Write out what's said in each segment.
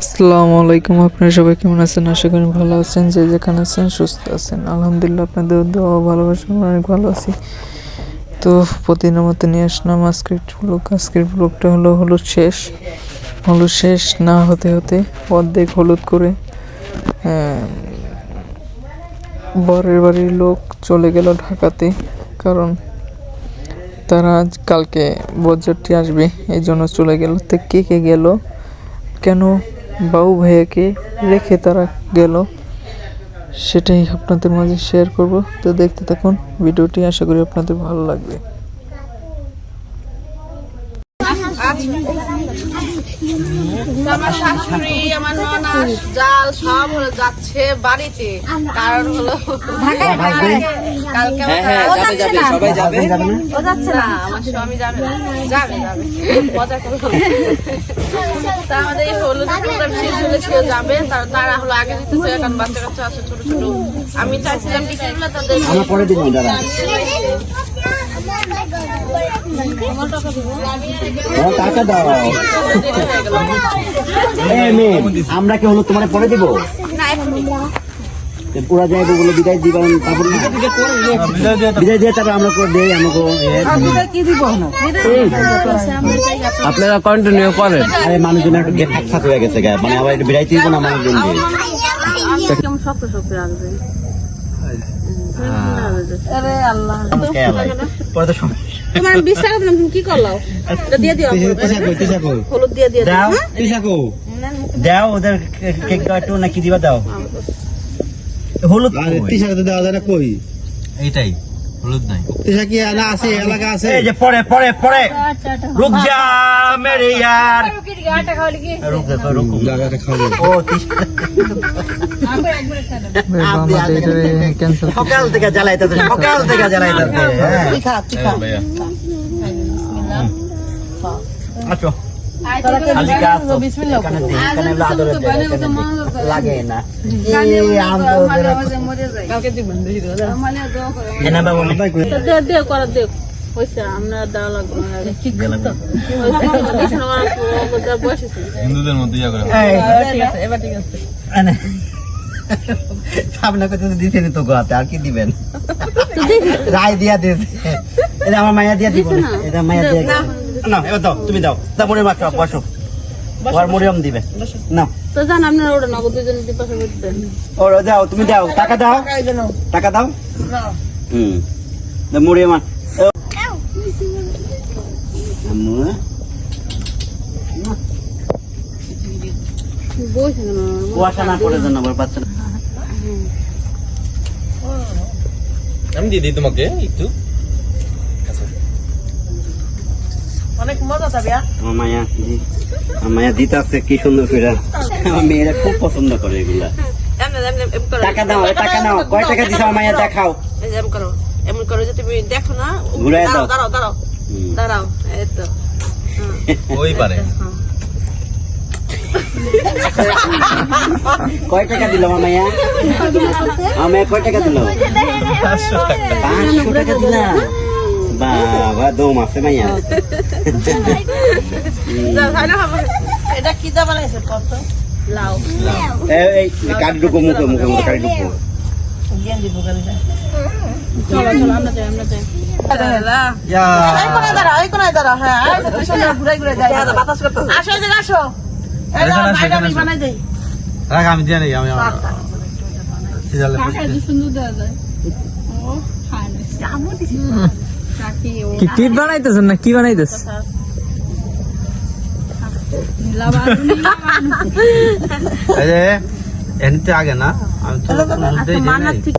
আসসালামু আলাইকুম, আপনারা সবাই কেমন আছেন? আশা করি ভালো আছেন, যে যেখানে আছেন সুস্থ আছেন। আলহামদুলিল্লাহ, আপনাদের দোয়া ভালোবাসা আমরা অনেক ভালো আছি। তো প্রতিদিনের মতো নিয়ে আসলাম আজকের ব্লগ আজকের ব্লগটা হলো হলুদ শেষ। হলুদ শেষ না হতে হতে অর্ধেক হলুদ করে বরের বাড়ির লোক চলে গেল ঢাকাতে, কারণ তারা আজ কালকে বরযাত্রী আসবে, এই জন্য চলে গেল। তো কে কে গেল? কেন বাবু ভাইয়াকে রেখে তারা গেল। সেটাই আপনাদের মাঝে শেয়ার করব। তো দেখতে থাকুন, ভিডিওটি আশা করি আপনাদের ভালো লাগবে আমার শাশুড়ি আমার ননাস জাল সব হলো যাচ্ছে বাড়িতে। কারণ হলো কালকে হ্যাঁ হ্যাঁ সবাই যাবে। ও যাচ্ছে না? আমার স্বামী যাবে না। যাবে যাবে। মজা করে। তা আমাদের এই হলুদ প্রোগ্রাম শেষ হলে কেউ যাবে। তারা তারা হলো আগে দিতেছে এখন বাচ্চা কাচ্চা আছে ছোট ছোট। আমি চাইছিলাম টিকিটগুলো তাদের আমরা পরে দাদা টাকা দাও। আমরা কি হলো তোমার পরে দিব? পুরা যাইবো বলে বিদায় দিবেন তারপর বিদায় দিয়ে তারপর আমরা করে দেই আমাকে। আপনারা কন্টিনিউ করেন। আরে মানুষজন একটা গেট থাক হয়ে গেছে গা। মানে আবার একটু বিদায় দিব না মানুষজন দিয়ে কেমন শক্ত শক্ত রাখবে কে আলাই? পরে তো সমস্যা তোমার বিশ টাকা দিলাম তুমি কি করলাও? এটা দিয়ে দিও হলুদ দিয়ে দিয়ে দাও দাও ওদের কেক দাও নাকি দিবা দাও। হলুদ কই? এইটাই। হলুদ নাই। এই যে পরে পরে পরে। রুক যা মেরে ইয়ার। রুক যা তো রুক ও তিস- ক্যান্সেল সকাল থেকে সকাল থেকে জ্বালাইতেছে। হ্যাঁ। আচ্ছা। খালি কাজ তো। এখানে দে, এখানে হলো আদরের জায়গা, এখানে দে। লাগে না। এই আমরা ওদের এনে বাবু দে দে করে দে। হইছে আমরা দেওয়া লাগবে না। ঠিক তো। বসে হিন্দুদের মধ্যে ইয়া করে। ঠিক আছে এবার ঠিক আছে। এনে। সামনে কথা দিতেন তো গোয়াতে আর কি দিবেন? রায় দিয়া দিয়েছে। এটা আমার মায়া দিয়া দিব না। এটা মায়া দিয়া না এবার দাও তুমি দাও। দাও মরিয়ম মাত্র বসো। ওর মরিয়ম দিবে। না। তো জান আপনারা ওটা নগদ দুজন দিতে পাশে করতেন ও দাও তুমি দাও। টাকা দাও। টাকা দাও। হুম। দাও মরিয়ম আম্মু। কুয়াশা না পড়ে যেন আবার বাচ্চা আমি দিয়ে দিই তোমাকে একটু। অনেক মজা যাবে আমার মায়া জি আমার মায়া দিতে আসছে কি সুন্দর করে আমার মেয়েরা খুব পছন্দ করে এগুলা। এমন এমন এমন করো। টাকা দাও টাকা নাও কয় টাকা দিছো আমার মায়া দেখাও। এমন করো এমন করো যে তুমি দেখো না ঘুরায় দাও। দাঁড়াও দাঁড়াও দাঁড়াও এই তো। ওই পারে। কয় টাকা দিল আমার মায়া কয় টাকা দিল? পাঁচশো টাকা পাঁচশো টাকা দিলা। বাবা দম আছে না খাব। এটা কি দা বানাইছে কত লাউ এই কাটি ঢুকো মুখে মুখে মুখে কাটি ঢুকো আমি দেই রাখ আমি দিয়ে নেই আমি আমার সিজালে কি টিপ বানাইতেছেন না কি বানাইতেছ এই এনতে আগে না আমি তো দেই দিই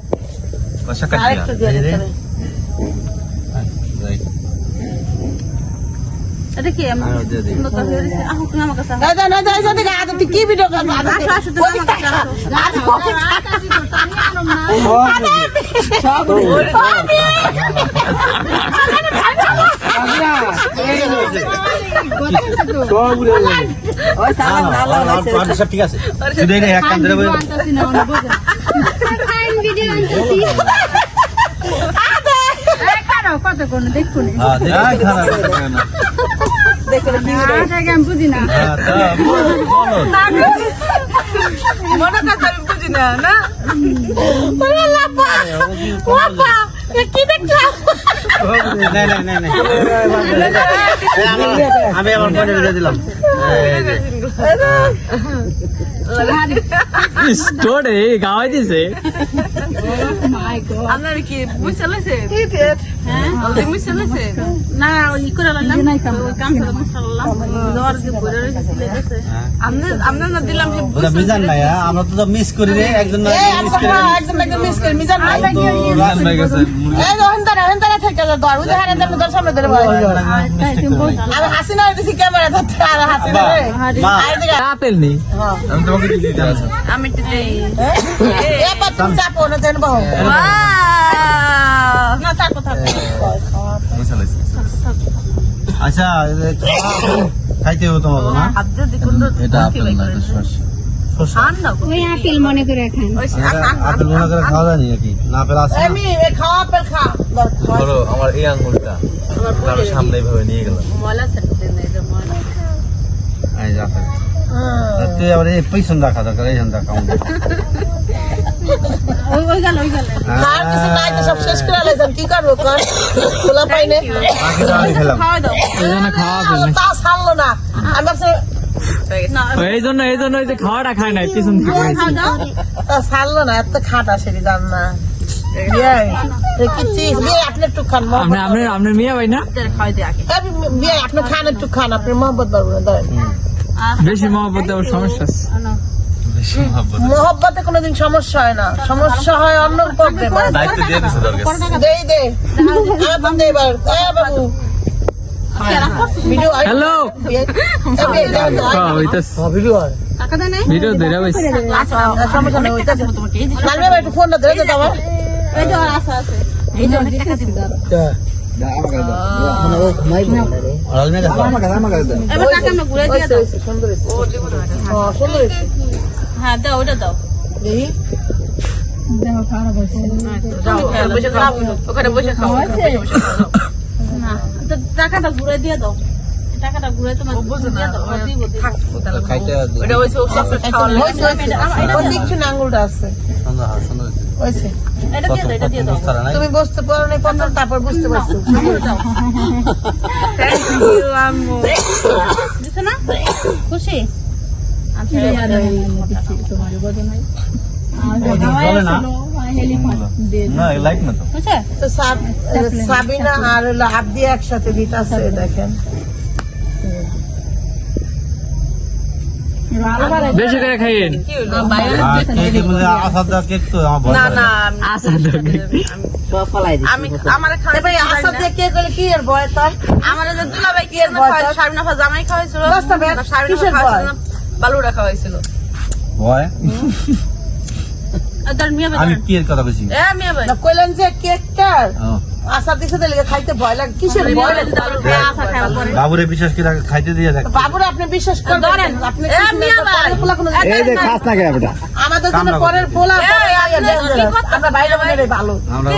কষা কাটিয়া এই যে রাই এটা কি আমি দিয়ে দিই সুন্দর করে দিছি আহ তুমি আমার কাছে আসো আসো তুমি আমার কাছে আসো আর সব ঠিক আছে এক কান মনে কথা বুঝি না না? কি দেখলাম? আমি আমার ফোনে ভিডিও দিলাম। এই যে। স্টোরে গাওয়াই দিছে। আপনার কি বুঝতে লাগছে হ্যাঁ বুঝতে লাগছে না ওই করে লাগলাম কাম আমনে না দিলাম মিজান হ্যাঁ? আমরা তো মিস করি রে একজন না মিস করি একদম একদম মিস করে মিজান ভাই এই রোহন তারা রোহন তারা থেকে দর উদে হারে তুমি তোর সামনে ধরে বল আমি হাসি দিছি ক্যামেরা ধরতে আর হাসি রে মা আই দিকে আপেল নেই আমি তোমাকে দিতে আমি তো দেই এ পা তুমি চাপো না দেন বাহু না থাকো থাকো আচ্ছা খাইতে হতো তোমাকে না? আব্দুল দেখুন তো এটা আপেল না এটা শস্য শস্য। ওই আপেল মনে করে খান আপেল মনে করে খাওয়া যায় নাকি? না আপেল আছে আমি খাওয়া পেল খা। ধরো আমার এই আঙ্গুলটা। তার সামনে এইভাবে নিয়ে গেলাম। মলা থাকতে নেই যে মলা এই যে আপেল। তুই আবার এই পয়সন রাখা দরকার এই সন্ধ্যা খাওয়া ওই ওই গেল ওই গেল। খাওয়ার কিছু নাই তো সব শেষ করে লাইছেন কি করব কর? খোলা পাইনে আমি খেলাম। খাওয়া দাও। এই জন্য খাওয়া তা ছাড়লো না। আমি ভাবছি এই জন্য এই জন্য যে খাওয়াটা খায় নাই পিছন। তা ছাড়লো না এত খাটা সেটি জান না। বিয়ে এ কি চিজ বিয়ে আপনি একটু খান আপনি মহব্বত আপনি আপনি মিয়া ভাই না? তেরে খাওয়া দে আগে। এই বিয়ে আপনি খান একটু খান আপনি মহব্বত পারবেন বেশি মহব্বত দেওয়ার সমস্যা আছে। মহব্বতে। কোনোদিন সমস্যা হয় না। সমস্যা হয় অন্য প্রবলেম দায়িত্ব দিয়ে দিছে তোর কাছে দে দে দে এবার। এ বাবু। হ্যালো। ভিডিও টাকা দেয় নাই? ভিডিও ধরে বসে। সমস্যা নেই ওইটাছে তোমাকে এই ভাই একটু ফোনটা ধরে দে এই যে আশা আছে এই যে অনেক টাকা দিব। এবার টাকা আমরা ঘুরে দিয়ে দাও। সুন্দর হ্যাঁ, হ্যাঁ দাও ওটা দাও। দেখি। ওখানে বসে খাও না টাকাটা ঘুরে দিয়ে দাও। টাকাটা ঘুরে তোমার খাইতে ওটা সব না আছে। সুন্দর সুন্দর হয়েছে। তুমি বুঝতে পারো না প্রথম তারপর বুঝতে পারছ। থ্যাংক ইউ আম্মু দিছো না খুশি আচ্ছা চলে না? না, লাইট না তো। বুঝছে তো সাব- সাবিনা আর একসাথে দিতাছে দেখেন বেশি করে খাইয়েন আমার ভাই দিয়ে কে এর ভয় তার আমার যে দুলাভাই কি এর ভয়? জামাই খাওয়াইছিল ব্যাগ, খাওয়াইছিল। বালুরা খাওয়াইছিল ভয়? আর তার মিয়া আমি কি এর কথা বলছি? এ মিয়া ভাই। কইলেন যে কেকটার ও, আসার দিছে তাহলে খাইতে ভয় লাগে। কিসের ভয় লাগে? আশা খাওয়া পরে বাবুরে বিশ্বাস করে খাইতে দিয়ে দেখ। বাবুরা আপনি বিশ্বাস করেন ধরেন। আপনি এ, মিয়া ভাই। এই যে খাস না কে বেটা? আমাদের জন্য পরের পোলা আমরা বাইরে বাইরে ভালো আমরা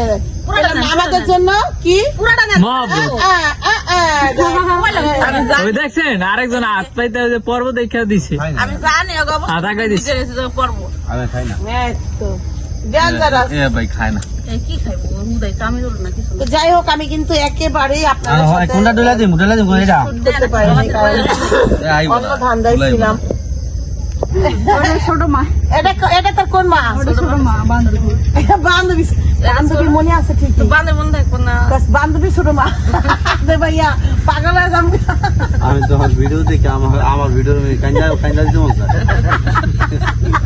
এই আমাদের জন্য কি? মহব্বত আ, আ, আ, আমি ওই দেখছেন আরেকজন হাত পাইতে পর্ব দেখা দিছে। আমি জানি ওকে আধা খাই দিছে। করব আমি খাই না। এই তো ডেঞ্জারাস এ ভাই খায় না। এই কি খাইবো? মুদাই তো আমি রোল না কিছু তো যাই হোক আমি কিন্তু একেবারেই আর আপনাদের হয়, এটা ছিলাম। এটা এটা তোর কোন মা? ছোট মা বান্ধবী। বান্ধবী মনে আছে ঠিক তো বান্ধবী মন থাকব না। বান্ধবী ছোট মা। দে ভাইয়া পাগল হয়ে যাম আমি তো আমার ভিডিও দেখে আমার আমার ভিডিও কাঞ্জা কাঞ্জা দিতে মন চায়।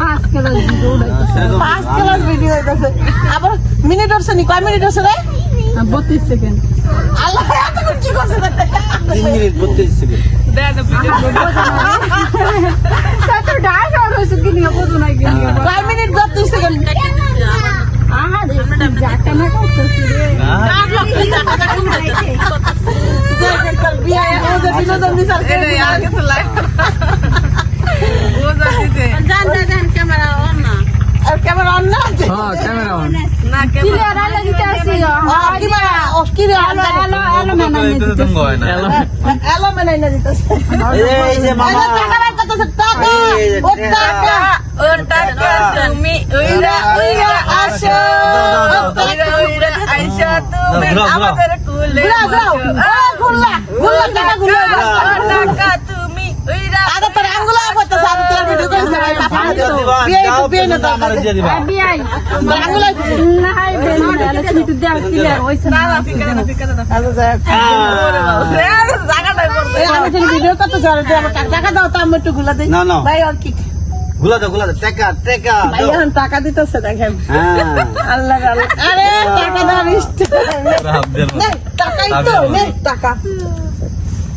পাঁচ ক্লাস ভিডিও হইতাছে। আবার মিনিট হচ্ছে নি কয় মিনিট হচ্ছে রে? বত্রিশ সেকেন্ড আল্লাহ এতক্ষণ কি করছে তিন মিনিট বত্রিশ সেকেন্ড তো ডাক আর হয়েছে কি নিয়ে বোঝো না কি নিয়ে কয় মিনিট বত্রিশ সেকেন্ড আহারে যাটা না করতেছি রে বিয়া ও যে বিনোদন বিচার করে জান জান ক্যামেরা অন না আর ক্যামেরা অন না হ্যাঁ ক্যামেরা অন না ক্যামেরা ক্লিয়ার আলো দিতে আসছি গো ও কি বাড়া ও কি রে আলো আলো আলো মানানি এটা তো হয় না এলো এলো মেলাই না দিতেছে এই যে মামা টাকা বাইর করতেছে টাকা এই যে ও টাকা ও টাকা তুমি উইরা উইরা আসো উইরা উইরা আইসা তুমি ঘুরাও, ঘুরাও। আমাদের কুলে ঘুরাও, ঘুরাও। ও, ঘুরলা, ঘুরলা, টাকা ঘুরলা। ও টাকা গুলা? গুলা দাও, গুলা দাও। টেকা, টেকা, ভাই, এখন টাকা দিতেছে, দেখেন। হ্যাঁ। আল্লাহ। আরে, টাকা দাও। টাকাই তো, টাকা।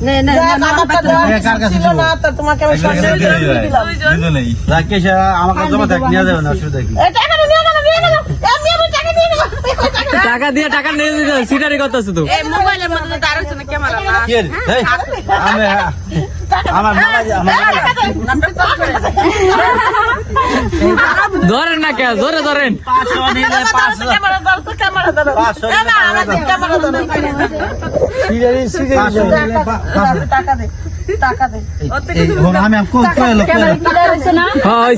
টাকা নিয়ে টাকা দিয়ে টাকা নিয়ে সিটারি করতেছে তো। মোবাইলের মধ্যে আমার ধরেন না কে ধরে ধরেন। হ্যাঁ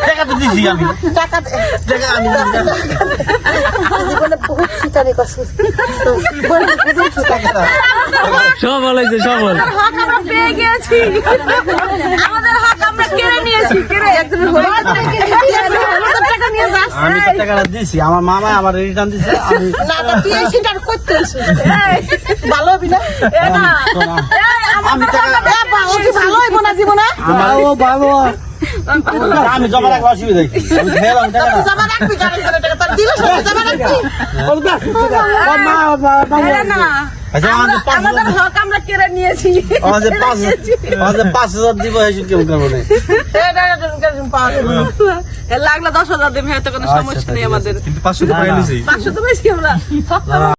টাকা তো দিছি টাকা আমি হক আমরা পেয়ে গেছি আমাদের হক আমরা কেড়ে নিয়েছি কেড়ে। একজনের। আমি তো মামা আমার রিটার্ন দিছে আমি না, না, তুই এই শিকার করতে ভালো হবি না? আমি টাকা এ বা, ও কি ভালো হইব না জীবনে? আমার ও বাবা আমি জমা রাখব অসুবিধা কি আমি খেলাম তুই টাকা জমা রাখবি গাড়ি করে টাকা। তোর দিলে জমা রাখবি। আচ্ছা আমাদের হক আমরা কেড়ে নিয়েছি। আমাদের পাঁচ আমাদের পাঁচ হাজার দিব এসে কেমন লাগলে দশ হাজার দেবে হয়তো কোনো সমস্যা নেই আমাদের। পাঁচশো তো আমরা।